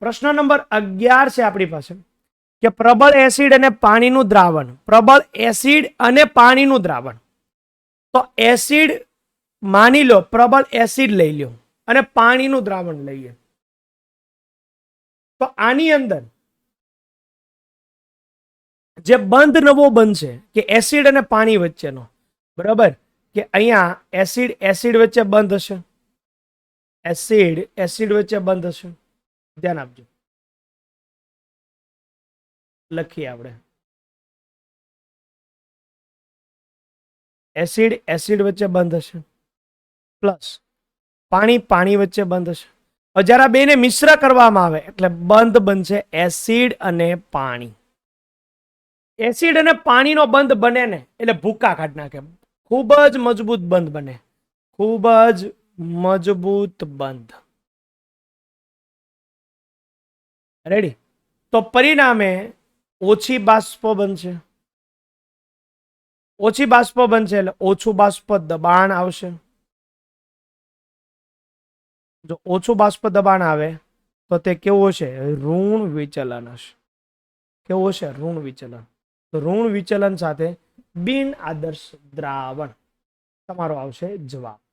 પ્રશ્ન નંબર અગિયાર છે આપણી પાસે, કે પ્રબળ એસિડ અને પાણીનું દ્રાવણ, પ્રબળ એસિડ અને પાણીનું દ્રાવણ. તો એસિડ માની લો, પ્રબળ એસિડ લઈ લ્યો અને પાણીનું દ્રાવણ લઈએ. તો આની અંદર જે બંધ નવો બનશે, કે એસિડ અને પાણી વચ્ચેનો, બરાબર? કે અહીંયા એસિડ એસિડ વચ્ચે બંધ હશે. એસિડ એસિડ વચ્ચે બંધ હશે. ધ્યાન આપજો. લખીએ આપણે. એસિડ એસિડ વચ્ચે બંધ હશે. પ્લસ પાણી પાણી વચ્ચે બંધ હશે. જ્યારે આ બેને મિશ્ર કરવામાં આવે, એટલે બંધ બનશે એસિડ અને પાણી. એસિડ અને પાણીનો બંધ બને ને, એટલે ભૂકા કાઢી નાખે. ખૂબ જ મજબૂત બંધ બને. ખૂબ જ મજબૂત બંધ. રેડી તો પરિણામે ઓછી બાષ્પો બનશે. ઓછી બાષ્પો બનશે એટલે ઓછું બાષ્પ દબાણ આવશે. જો ઓછું બાષ્પ દબાણ આવે, તો તે કેવું હશે? ઋણ વિચલન હશે. કેવું હશે? ઋણ વિચલન. તો ઋણ વિચલન સાથે બિન આદર્શ દ્રાવણ. તમારો આવશે જવાબ.